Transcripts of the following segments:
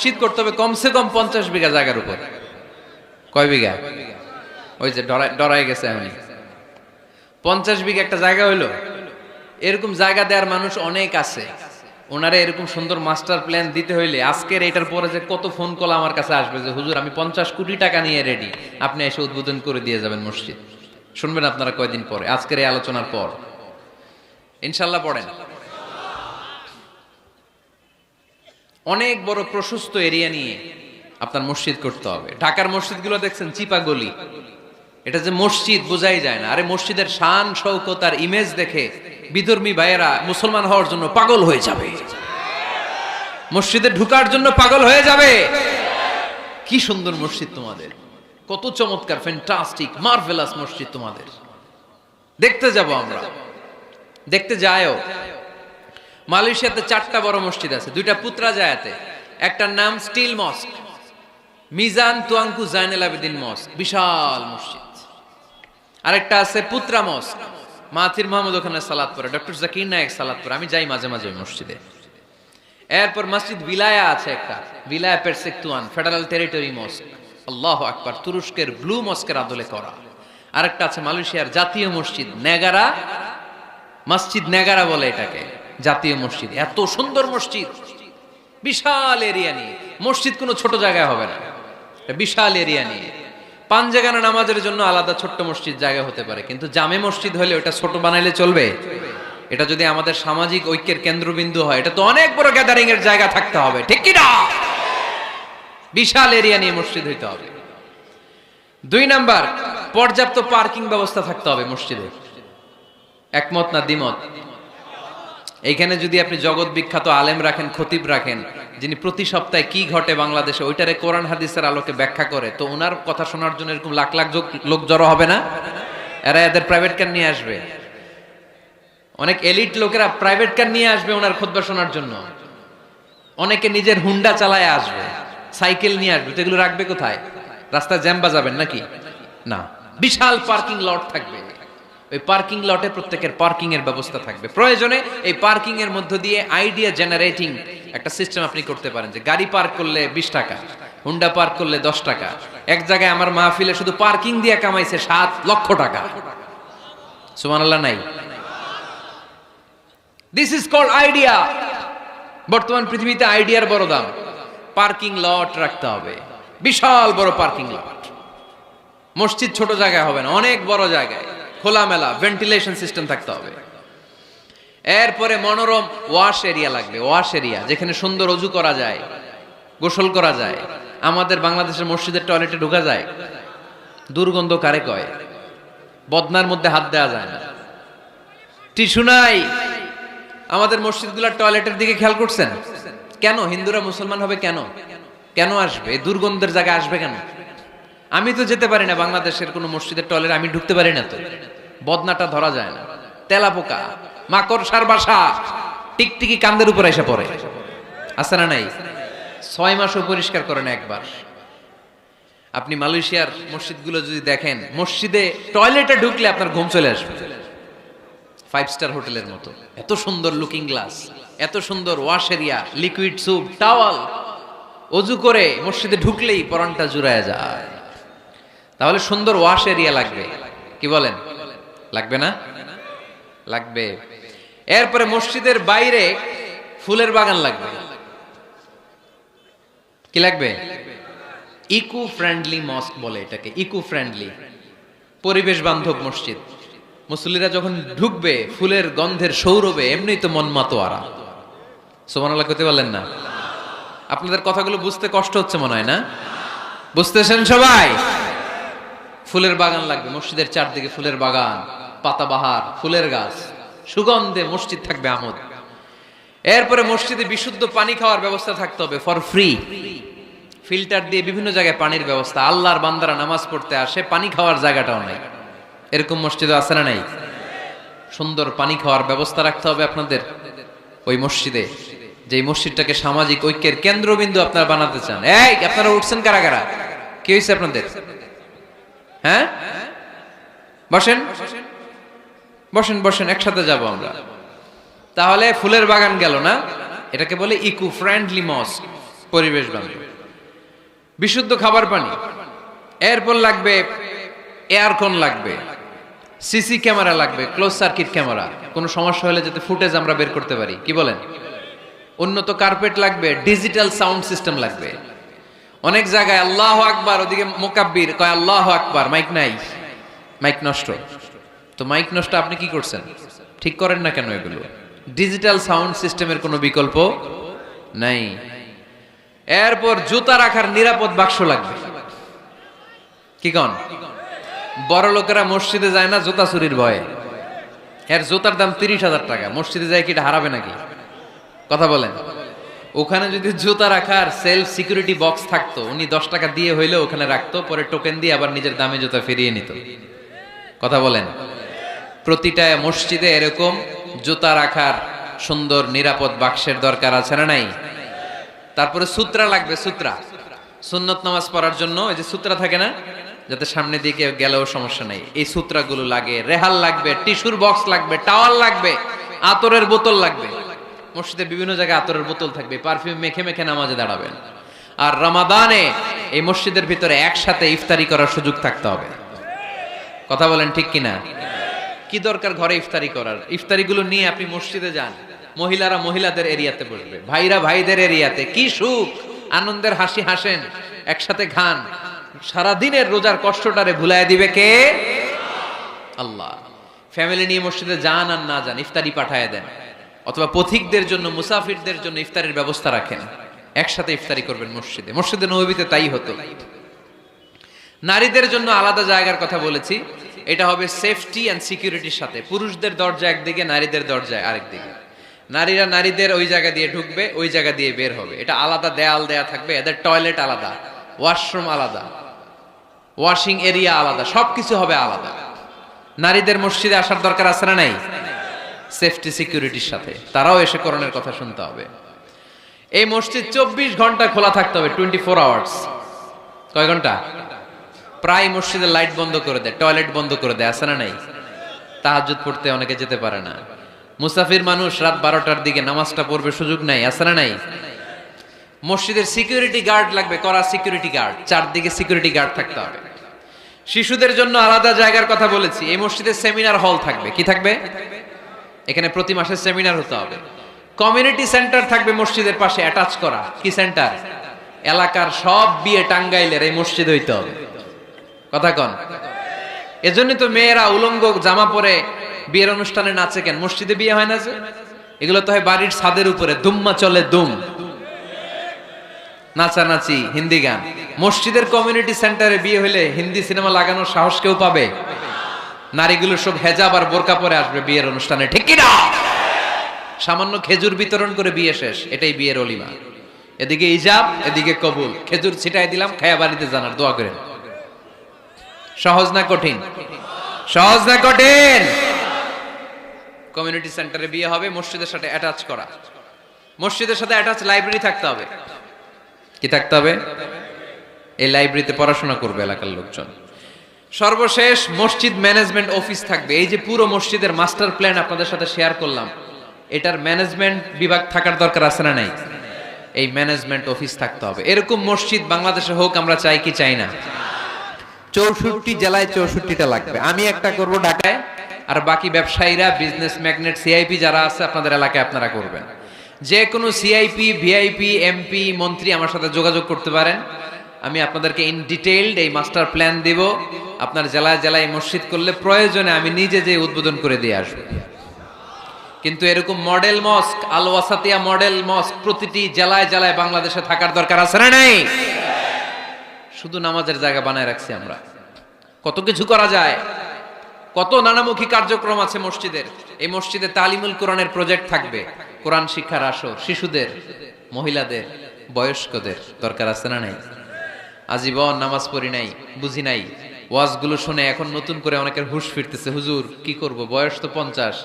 মসজিদ করতে হবে, কমসে কম পঞ্চাশ বিঘা জায়গার উপর। কয় বিঘা? ওই যে ডরাই গেছে আমি পঞ্চাশ বিঘা একটা জায়গা হইল। এরকম জায়গা দেওয়ার মানুষ অনেক আছে। ওনারা এরকম সুন্দর মাস্টার প্ল্যান দিতে হইলে আজকের এটার পরে যে কত ফোন কল আমার কাছে আসবে যে, হুজুর, আমি পঞ্চাশ কোটি টাকা নিয়ে রেডি আপনি এসে উদ্বোধন করে দিয়ে যাবেন মসজিদ। শুনবেন আপনারা কয়দিন পরে, আজকের এই আলোচনার পর। ইনশাল্লাহ পড়েন। অনেক বড় প্রশস্ত এরিয়া নিয়ে আপনার মসজিদ করতে হবে। ঢাকার মসজিদগুলো দেখছেন চিপা গলি। এটা যে মসজিদ বোঝাই যায় না। আরে মসজিদের শান, শৌকত আর ইমেজ দেখে বিধর্মী ভাইয়েরা মুসলমান হওয়ার জন্য পাগল হয়ে যাবে। মসজিদে ঢুকার জন্য পাগল হয়ে যাবে। কি সুন্দর মসজিদ তোমাদের। কত চমৎকার ফ্যান্টাস্টিক মার্ভেলাস মসজিদ তোমাদের। দেখতে যাব আমরা। দেখতে যায়ও। মালয়েশিয়াতে চারটা বড় মসজিদ আছে, দুইটা পুত্রা জায়াতে। একটার নাম steel mosque, Mizan Tuanku Zainal Abidin mosque, বিশাল মসজিদ। আরেকটা আছে পুত্রা মস্ক, মাতির মোহাম্মদ ওখানে সালাত পড়ে, ডক্টর জাকির নায়ক সালাত পড়ে, আমি যাই মাঝে মাঝে ওই মসজিদে। এরপর মসজিদ বিলায়া আছে একটা, বিলায়া পেরসেকতুয়ান ফেডারেল টেরিটরি মস্ক, আল্লাহ আকবার, তুরস্কের ব্লু মস্কের আদলে করা। আরেকটা আছে মালয়েশিয়ার জাতীয় মসজিদ, নেগারা মসজিদ নেগারা বলে এটাকে। জাতীয় মসজিদ। এত সুন্দর মসজিদ। বিশাল এরিয়া নিয়ে। মসজিদ কোনো ছোট জায়গায় হবে না। বিশাল এরিয়া নিয়ে। পাঁচ জায়গানা নামাজের জন্য আলাদা ছোট্ট মসজিদ জায়গা হতে পারে। কিন্তু জামে মসজিদ হলে ওটা ছোট বানাইলে চলবে? এটা যদি আমাদের সামাজিক ঐক্যের কেন্দ্রবিন্দু হয়, এটা তো অনেক বড় গ্যাদারিং এর জায়গা থাকতে হবে। ঠিক কি না বিশাল এরিয়া নিয়ে মসজিদ হইতে হবে। দুই নাম্বার, পর্যাপ্ত পার্কিং ব্যবস্থা থাকতে হবে মসজিদে। একমত না দ্বিমত? এইখানে যদি আপনি জগৎ বিখ্যাত আলেম রাখেন, খতিব রাখেন, যিনি প্রতি সপ্তাহে কি ঘটে বাংলাদেশে, ওইটারে কোরআন হাদিসের আলোকে ব্যাখ্যা করে, তো ওনার কথা শোনার জন্য এরকম লাখ লাখ লোক জড়ো হবে না? এরা এদের প্রাইভেট কার নিয়ে আসবে। অনেক এলিট লোকেরা প্রাইভেট কার নিয়ে আসবে ওনার খোদবা শোনার জন্য। অনেকে নিজের হুন্ডা চালায় আসবে, সাইকেল নিয়ে আসবে, তো এগুলো রাখবে কোথায়? রাস্তায় জ্যাম বাজাবেন নাকি? না। বিশাল পার্কিং লট থাকবে। ওই পার্কিং লটে প্রত্যেকের পার্কিং এর ব্যবস্থা থাকবে। প্রয়োজনে এই পার্কিং এর মধ্য দিয়ে আইডিয়া জেনারেটিং একটা সিস্টেম আপনি করতে পারেন যে গাড়ি পার্ক করলে বিশ টাকা হুন্ডা পার্ক করলে দশ টাকা, এক জায়গায় আমার মাহফিলে শুধু পার্কিং দিয়ে কামাইছে সাত লক্ষ টাকা। সুমানাল্লাহ নাই? দিস ইজ কল্ড আইডিয়া বর্তমান পৃথিবীতে আইডিয়ার বড় দাম। পার্কিং লট রাখতে হবে। বিশাল বড় পার্কিং লট মসজিদ ছোট জায়গায় হবে না, অনেক বড় জায়গায়। খোলামেলা ভেন্টিলেশন সিস্টেম থাকতে হবে। এরপরে মনোরম ওয়াশ এরিয়া লাগবে ওয়াশ এরিয়া যেখানে সুন্দর অজু করা যায়, গোসল করা যায়, আমাদের বাংলাদেশের মসজিদের টয়লেটে ঢোকা যায়। দুর্গন্ধ কারে কয়? বদনার মধ্যে হাত দেওয়া যায় না। টিস্যু নাই। আমাদের মসজিদগুলোর টয়লেটের দিকে খেয়াল করছেন? কেন? হিন্দুরা মুসলমান হবে কেন? কেন আসবে? দুর্গন্ধের জায়গায় আসবে কেন? আমি তো যেতে পারি না বাংলাদেশের কোনো মসজিদের টয়লেট, আমি ঢুকতে পারি না তো। বদনাটা ধরা যায় না। তেলা পোকা মাকড় সার বাসা, টিকটিকি কান্দের উপর এসে পড়ে। আছে না নাই? ছয় মাসও পরিষ্কার করেন একবার। আপনি মালয়েশিয়ার মসজিদগুলো যদি দেখেন, মসজিদে টয়লেটে ঢুকলে আপনার ঘুম চলে আসবে। ফাইভ স্টার হোটেলের মতো। এত সুন্দর লুকিং গ্লাস এত সুন্দর wash area liquid soap towel অজু করে মসজিদে ঢুকলেই পরানটা জুড়ায় যায়। তাহলে সুন্দর ওয়াশ এরিয়া লাগবে। কি বলেন? লাগবে না? লাগবে। এরপরে মসজিদের বাইরে ফুলের বাগান লাগবে। কি লাগবে? ইকো ফ্রেন্ডলি মস্ক বলে এটাকে ইকো ফ্রেন্ডলি পরিবেশ বান্ধব মসজিদ। মুসল্লিরা যখন ঢুকবে, ফুলের গন্ধের সৌরভে, এমনি তো মন মাতোয়ারা। সোমানাল্লাহ করতে পারলেন না? আপনাদের কথাগুলো বুঝতে কষ্ট হচ্ছে মনে হয় না? বুঝতেছেন সবাই? ফুলের বাগান লাগবে, মসজিদের চারদিকে ফুলের বাগান পাতাবাহার ফুলের গাছ, সুগন্ধে মসজিদ থাকবে আমোদ। এরপরে মসজিদে বিশুদ্ধ পানি খাওয়ার ব্যবস্থা থাকতে হবে ফর ফ্রি ফিল্টার দিয়ে বিভিন্ন জায়গায় পানির ব্যবস্থা, আল্লাহর বান্দারা নামাজ পড়তে আসে, পানি খাওয়ার জায়গাটাও নাই। এরকম মসজিদে আছে না নাই? সুন্দর পানি খাওয়ার ব্যবস্থা রাখতে হবে আপনাদের ওই মসজিদে যে মসজিদটাকে সামাজিক ঐক্যের কেন্দ্রবিন্দু আপনারা বানাতে চান। এই, আপনারা উঠছেন কারা কারা? কি হয়েছে আপনাদের? হ্যাঁ? বসেন। বসেন বসেন, একসাথে যাব আমরা। তাহলে ফুলের বাগান গেল না? এটাকে বলে ইকো ফ্রেন্ডলি মস্ক পরিবেশ বান্ধব। বিশুদ্ধ খাবার পানি। এরপর লাগবে, এয়ারকন লাগবে, সিসি ক্যামেরা লাগবে ক্লোজ সার্কিট ক্যামেরা। কোনো সমস্যা হলে যাতে ফুটেজ আমরা বের করতে পারি। কি বলেন? উন্নত কার্পেট লাগবে ডিজিটাল সাউন্ড সিস্টেম লাগবে। অনেক জায়গায় আল্লাহ আকবার, ওদিকে মোকাব্বির কয়, আল্লাহ আকবার, মাইক নাই, মাইক নষ্ট। তো মাইক নষ্ট আপনি কি করছেন? ঠিক করেন না কেন এগুলো? ডিজিটাল সাউন্ড সিস্টেমের কোনো বিকল্প নাই। এরপর জুতা রাখার নিরাপদ বাক্স লাগবে। কি কন? বড় লোকেরা মসজিদে যায় না জুতা চুরির ভয়ে। এর জুতার দাম তিরিশ হাজার টাকা। মসজিদে যায় কি এটা হারাবে নাকি? কথা বলেন। ওখানে যদি জুতা রাখার সেলফ সিকিউরিটি বক্স থাকতো, উনি দশ টাকা দিয়ে হইলে ওখানে রাখতো, পরে টোকেন দিয়ে আবার নিজের দামে জুতা ফিরিয়ে নিত। কথা বলেন। প্রতিটা মসজিদে এরকম জুতা রাখার সুন্দর নিরাপদ বাক্সের দরকার আছে না নাই? তারপরে সূত্রা লাগবে, সূত্রা। সুন্নত নামাজ পড়ার জন্য এই যে সূত্রা থাকে না? যাতে সামনে দিকে গেলেও সমস্যা নাই। এই সূত্রাগুলো লাগে, রেহাল লাগবে, টিস্যুর বক্স লাগবে, টাওয়াল লাগবে, আতরের বোতল লাগবে। মসজিদে বিভিন্ন জায়গায় আতরের বোতল থাকবে পারফিউম মেখে মেখে নামাজে দাঁড়াবেন। আর রমাদানে এই মসজিদের ভিতরে একসাথে ইফতারি করার সুযোগ থাকতে হবে। কথা বলেন ঠিক কিনা? কি দরকার ঘরে ইফতারি করার? ইফতারিগুলো নিয়ে আপনি মসজিদে যান, মহিলারা মহিলাদের এরিয়াতে বসবে, ভাইরা ভাইদের এরিয়াতে। কি সুখ? আনন্দের হাসি হাসেন, একসাথে খান। সারা দিনের রোজার কষ্টটারে ভুলায় দিবে কে? আল্লাহ। ফ্যামিলি নিয়ে মসজিদে যান আর না যান, ইফতারি পাঠায় দেন। অথবা পথিকদের জন্য, মুসাফিরদের জন্য ইফতারের ব্যবস্থা রাখেন। একসাথে ইফতারি করবেন মসজিদে। মসজিদে নবীতে তাই হতো। নারীদের জন্য আলাদা জায়গার কথা বলেছি। এটা হবে সেফটি অ্যান্ড সিকিউরিটির সাথে। পুরুষদের দরজা একদিকে, নারীদের দরজায় আরেকদিকে। নারীরা নারীদের ওই জায়গা দিয়ে ঢুকবে, ওই জায়গা দিয়ে বের হবে। এটা আলাদা দেয়াল দেয়া থাকবে, এদের টয়লেট আলাদা, ওয়াশরুম আলাদা, ওয়াশিং এরিয়া আলাদা, সবকিছু হবে আলাদা। নারীদের মসজিদে আসার দরকার আছে না নাই? সেফটি সিকিউরিটির সাথে। তারাও এসে করণের কথা শুনতে হবে। এই মসজিদ চব্বিশ ঘণ্টা খোলা থাকতে হবে টোয়েন্টি ফোর আওয়ার্স কয় ঘণ্টা? প্রায় মসজিদের লাইট বন্ধ করে দেয় টয়লেট বন্ধ করে দেয়, আছে না নাই? তাহাজুদ পড়তে অনেকে যেতে পারে না। মুসাফির মানুষ রাত বারোটার দিকে নামাজটা পড়বে সুযোগ নাই, আছে না নাই? মসজিদের সিকিউরিটি গার্ড লাগবে করা সিকিউরিটি গার্ড চারদিকে সিকিউরিটি গার্ড থাকতে হবে। শিশুদের জন্য আলাদা জায়গার কথা বলেছি, এই মসজিদের সেমিনার হল থাকবে, কি থাকবে? এখানে প্রতি মাসে সেমিনার হতে হবে। কমিউনিটি সেন্টার থাকবে মসজিদের পাশে অ্যাটাচ করা। কি সেন্টার এলাকার সব বিয়ে টাঙ্গাইলের এই মসজিদ হইতে হবে। কথা কন। এজন্য তো মেয়েরা উলঙ্গ জামা পরে বিয়ের অনুষ্ঠানে নাচে কেন? মসজিদে বিয়ে হয় না যে? এগুলো তো হয় বাড়ির ছাদের উপরে, দুম্মা চলে দুম। নাচানাচি, হিন্দি গান। মসজিদের কমিউনিটি সেন্টারে বিয়ে হলে হিন্দি সিনেমা লাগানোর সাহস কেউ পাবে? নারীগুলো সব হেজাব আর বোরকা পরে আসবে বিয়ের অনুষ্ঠানে, ঠিক কিনা? সামান্য খেজুর বিতরণ করে বিয়ে শেষ, এটাই বিয়ের অলিমা। এদিকে ইজাব, এদিকে কবুল। খেজুর ছিটাই দিলাম, খায়া বাড়িতে জানার দোয়া করেন। সহজ না কঠিন? সহজ না কঠিন? কমিউনিটি সেন্টারে বিয়ে হবে, মসজিদের সাথে অ্যাটাচ করা। মসজিদের সাথে অ্যাটাচ লাইব্রেরি থাকতে হবে। কি থাকতে হবে? এই লাইব্রেরিতে পড়াশোনা করবে এলাকার লোকজন। সর্বশেষ মসজিদ ম্যানেজমেন্ট অফিস থাকবে। এই যে পুরো মসজিদের মাস্টার প্ল্যান আপনাদের সাথে শেয়ার করলাম, এটার ম্যানেজমেন্ট বিভাগ থাকার দরকার আছে না নাই? এই ম্যানেজমেন্ট অফিস থাকতে হবে। এরকম মসজিদ বাংলাদেশে হোক, আমরা চাই কি চাই না। চৌষট্টি জেলায় চৌষট্টিটা লাগবে। আমি একটা করব ঢাকায়, আর বাকি ব্যবসায়ীরা বিজনেস ম্যাগনেট সিআইপি যারা আছে আপনাদের এলাকায় আপনারা করবেন। যে কোনো সিআইপি ভিআইপি এমপি মন্ত্রী আমার সাথে যোগাযোগ করতে পারেন। আমি আপনাদেরকে ইন ডিটেইলড এই মাস্টার প্ল্যান দিব। আপনার জেলায় জেলায় মসজিদ করলে প্রয়োজনে আমি নিজে যে উদ্বোধন করে দিয়ে আসব। কিন্তু এরকম মডেল মস্ক আল ওয়াসাতিয়া মডেল মস্ক প্রতিটি জেলায় জেলায় বাংলাদেশে থাকার দরকার আছে না নাই? শুধু নামাজের জায়গা বানায় রাখছি আমরা। কত কিছু করা যায়। কত নানামুখী কার্যক্রম আছে মসজিদের। এই মসজিদে তালিমুল কোরআনের প্রজেক্ট থাকবে। কোরআন শিক্ষার আসর, শিশুদের, মহিলাদের, বয়স্কদের দরকার আছে না নাই? আজীবন নামাজ পড়ি নাই, বুঝি নাই। ওয়াজগুলো শুনে এখন নতুন করে অনেকের হুশ ফিরতেছে, হুজুর, কি করব? বয়স তো পঞ্চাশ,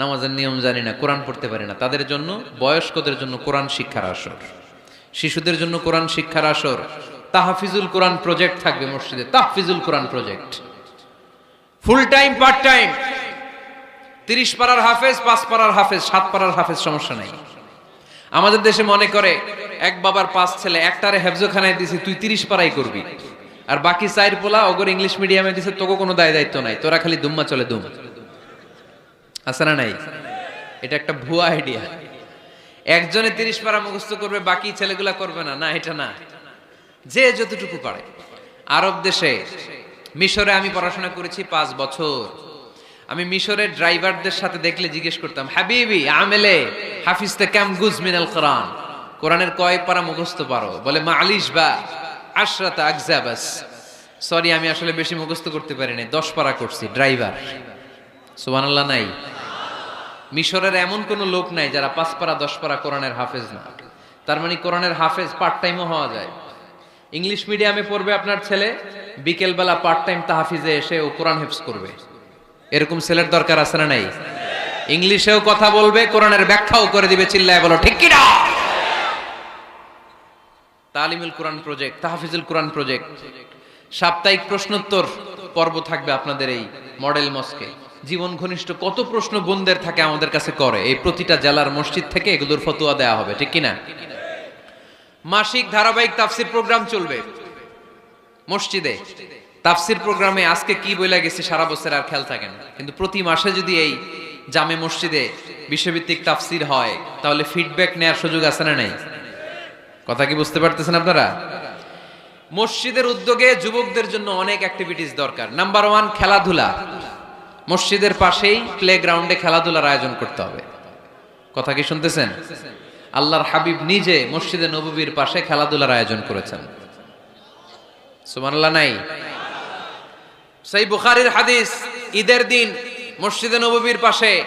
নামাজের নিয়ম জানি না, কোরআন পড়তে পারি না। তাদের জন্য, বয়স্কদের জন্য কোরআন শিক্ষার আসর। শিশুদের জন্য কোরআন শিক্ষার আসর। তাহাফিজুল কোরআন প্রজেক্ট থাকবে মসজিদে, তাহফিজুল কোরআন project full time part time তিরিশ পাড়ার হাফেজ, পাঁচ পাড়ার হাফেজ, সাত পাড়ার হাফেজ সমস্যা নাই। আমাদের দেশে মনে করে এক বাবার পাঁচ ছেলে, একটারে হেফজোখানায় দিছি, তুই তিরিশ পারাই করবি। আর বাকি চাইর পোলা ওগর ইংলিশ মিডিয়ামে দিছে তোকে কোনো দায় দায়িত্ব নাই, তোরা খালি দুম্মা চলে দুম। আছে না নাই? এটা একটা ভুয়া আইডিয়া একজনে তিরিশ পারা মুখস্থ করবে, বাকি ছেলেগুলা করবে না। না, এটা না। যে যতটুকু পারে। আরব দেশে মিশরে আমি পড়াশোনা করেছি পাঁচ বছর। আমি মিশরের ড্রাইভারদের সাথে দেখলে জিজ্ঞেস করতাম, হাবিবি, আমেলে হাফিজ তে ক্যাম গুজ মিনাল কোরআন? কোরআনের কয় পারা মুখস্থ পারো? বলে মালিশ বা আশরাতা আকজাবাস। সরি আমি আসলে বেশি মুখস্থ করতে পারিনি দশ পারা করছি, ড্রাইভার। সুবহানাল্লাহ, নাই। মিশরের এমন কোন লোক নাই যারা পাঁচ পারা, দশ পারা কোরআনের হাফেজ না। তার মানে কোরআনের হাফেজ পার্ট টাইমও হওয়া যায়। ইংলিশ মিডিয়ামে পড়বে আপনার ছেলে, বিকেলবেলা পার্ট টাইম তাহাফিজে এসে ও কোরআন হেফজ করবে। এরকম ছেলের দরকার আছে না নাই? ইংলিশেও কথা বলবে, কোরআনের ব্যাখ্যাও করে দিবে, চিল্লায় বলো, ঠিক কিনা তালিমুল কোরআন প্রজেক্ট, তাহাফিজুল কোরআন প্রজেক্ট। সাপ্তাহিক প্রশ্নোত্তর পর্ব থাকবে আপনাদের এই মডেল মস্কে। জীবন ঘনিষ্ঠ কত প্রশ্ন বোনদের থাকে আমাদের কাছে করে। এই প্রতিটা জেলার মসজিদ থেকে এগুলোর ফতোয়া দেওয়া হবে, ঠিক কিনা? মাসিক ধারাবাহিক তাফসির প্রোগ্রাম চলবে মসজিদে। তাফসির প্রোগ্রামে আজকে কি বলে গেছে সারা বছর আর খেয়াল থাকে না কিন্তু প্রতি মাসে যদি এই জামে মসজিদে বিশ্বভিত্তিক তাফসির হয়, তাহলে ফিডব্যাক নেওয়ার সুযোগ আছে না নাই? কথা কি বুঝতে পারতেছেন আপনারা? মসজিদের উদ্যোগে যুবকদের জন্য অনেক অ্যাক্টিভিটিস দরকার। নাম্বার ওয়ান খেলাধুলা। মসজিদের পাশেই প্লে গ্রাউন্ডে খেলাধুলার আয়োজন করতে হবে। কথা কি শুনতেছেন? আল্লাহর হাবিব নিজে মসজিদে নববীর পাশে খেলাধুলার আয়োজন করেছেন। সুবহানাল্লাহ, নাই? সেই বুখারীর হাদিস, ঈদের দিন মসজিদে নববীর পাশে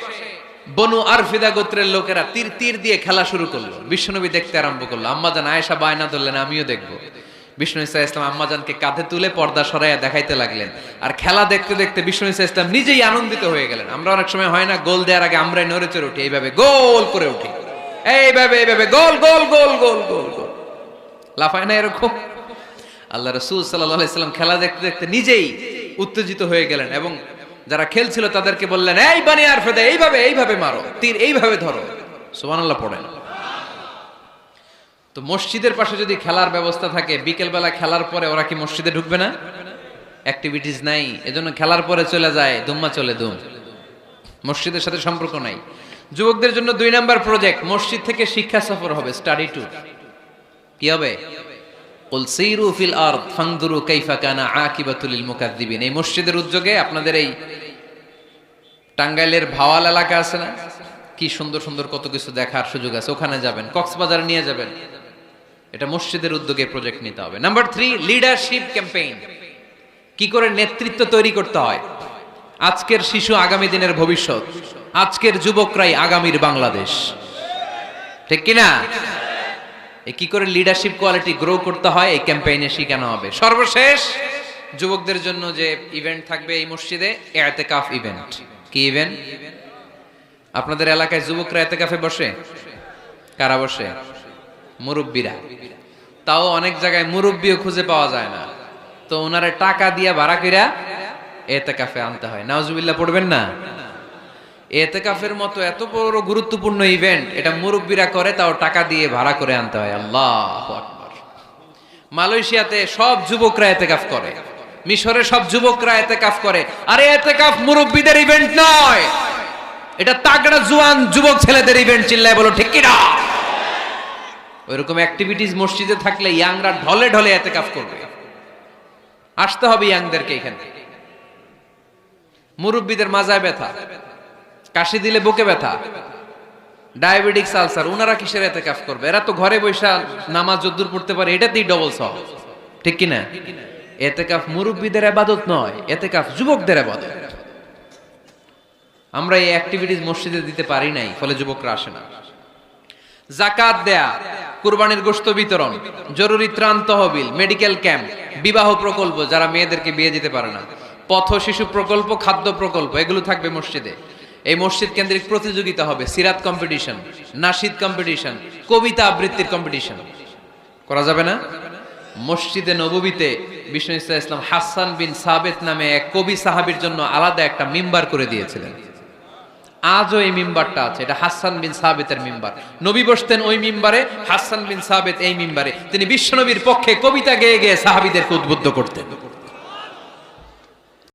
বনু আরফিদা গোত্রের লোকেরা তীর তীর দিয়ে খেলা শুরু করল। বিশ্বনবী দেখতে আরম্ভ করল। আম্মাজান আয়েশা বায়না ধরলেন, আমিও দেখব। বিষ্ণু ইসা ইসলাম আম্মাজানকে কাঁধে তুলে পর্দা সরাইয়া দেখাইতে লাগলেন। আর খেলা দেখতে দেখতে বিষ্ণু ইসা ইসলাম নিজেই আনন্দিত হয়ে গেলেন। আমরা অনেক সময় হয় না, গোল দেওয়ার আগে আমরাই নড়ে চড়ে উঠি, এইভাবে গোল করে উঠি। এইভাবে এইভাবে গোল গোল গোল গোল গোল গোল। লাফায় না এরকম? আল্লাহ রসুল সাল্লাহ সাল্লাম খেলা দেখতে দেখতে নিজেই উত্তেজিত হয়ে গেলেন এবং যারা খেলছিল তাদেরকে বললেন, এই বানি আর ফেদে এইভাবে এইভাবে মারো। তীর এইভাবে ধরো। সুবহানাল্লাহ পড়েন। তো মসজিদের পাশে যদি খেলার ব্যবস্থা থাকে, বিকেলবেলা খেলার পরে ওরা কি মসজিদে ঢুকবে না? অ্যাক্টিভিটিস নাই। এজন্য খেলার পরে চলে যায়, দুম্মা চলে দুম। মসজিদের সাথে সম্পর্ক নাই। যুবকদের জন্য দুই নাম্বার প্রজেক্ট মসজিদ থেকে শিক্ষা সফর হবে স্টাডি ট্যুর কি হবে? কুল সিরু ফিল আরদ ফানদুরু কাইফা কানা আকিবাতুল মুকাদ্দিবিন। এই মসজিদের উদ্যোগে আপনাদের এই টাঙ্গাইলের ভাওয়াল এলাকা আছে না? কি সুন্দর সুন্দর কত কিছু দেখার সুযোগ আছে। ওখানে যাবেন, কক্সবাজার নিয়ে যাবেন। এটা মসজিদের উদ্যোগে প্রজেক্ট নিতে হবে। নাম্বার থ্রি লিডারশিপ ক্যাম্পেইন কি করে নেতৃত্ব তৈরি করতে হয়? আজকের শিশু আগামী দিনের ভবিষ্যৎ। আজকের যুবকরাই আগামীর বাংলাদেশ। ঠিক কিনা? কি করে লিডারশিপ কোয়ালিটি গ্রো করতে হয়? এই ক্যাম্পেইনে শিখানো হবে। সর্বশেষ যুবকদের জন্য যে ইভেন্ট থাকবে এই মসজিদে এতেকাফ ইভেন্ট কি ইভেন্ট আপনাদের এলাকায় যুবকরা এতেকাফে বসে? কারা বসে? মুরব্বীরা। তাও অনেক জায়গায় মুরব্বীও খুঁজে পাওয়া যায় না। তো ওনারা টাকা দিয়ে ভাড়া কইরা এতেকাফে আনতে হয়। নাওজুবিল্লাহ পড়বেন না? এতেকাফের মতো এত বড় গুরুত্বপূর্ণ ইভেন্ট এটা মুরব্বীরা করে, তাও টাকা দিয়ে ভাড়া করে আনতে হয়। আল্লাহ মালয়েশিয়াতে সব যুবকরা এতেকাফ করে। মিশরে সব যুবকরা এতেকাফ করে। আরে এতেকাফ মুরব্বীদের ইভেন্ট নয়। এটা তাগড়া জুয়ান যুবক ছেলেদের ইভেন্ট চিল্লায় বলো, ঠিক কিনা? ওইরকম অ্যাক্টিভিটিস মসজিদে থাকলে ইয়াংরা ঢলে ঢলে এতেকাফ করবে। আসতে হবে ইয়াংদেরকে এখানে। মুরব্বীদের মাজায় ব্যথা। কাশি দিলে বুকে ব্যথা। ডায়াবেটিক্স আলসার ওনারা কিসের এতে কাজ করবে? এরা তো ঘরে বৈশা নামাজ যদ্দুর পড়তে পারে, এটাতেই ডবল সহ ঠিক কিনা? এতে কাফ মুরব্বীদের আবাদত নয়, এতে কাফ যুবকদের আবাদত। আমরা এই অ্যাক্টিভিটিস মসজিদে দিতে পারি নাই, ফলে যুবকরা আসে না। জাকাত দেয়া, কুরবানির গোশত বিতরণ, জরুরি ত্রাণ তহবিল, মেডিকেল ক্যাম্প, বিবাহ প্রকল্প, যারা মেয়েদেরকে বিয়ে দিতে পারে না। পথ শিশু প্রকল্প, খাদ্য প্রকল্প, এগুলো থাকবে মসজিদে। এই মসজিদ কেন্দ্রিক প্রতিযোগিতা হবে সিরাত কম্পিটিশন নাসিদ কম্পিটিশন কবিতা আবৃত্তির কম্পিটিশন করা যাবে না? মসজিদে নববীতে বিষ্ণু ইসলাম ইসলাম হাসান বিন সাবেত নামে এক কবি সাহাবির জন্য আলাদা একটা মিম্বার করে দিয়েছিলেন। আজও এই মিম্বারটা আছে, এটা হাসান বিন সাবেতের মিম্বার। নবী বসতেন ওই মিম্বারে, হাসান বিন সাবেত এই মিম্বারে। তিনি বিশ্বনবীর পক্ষে কবিতা গেয়ে গেয়ে সাহাবিদেরকে উদ্বুদ্ধ করতেন।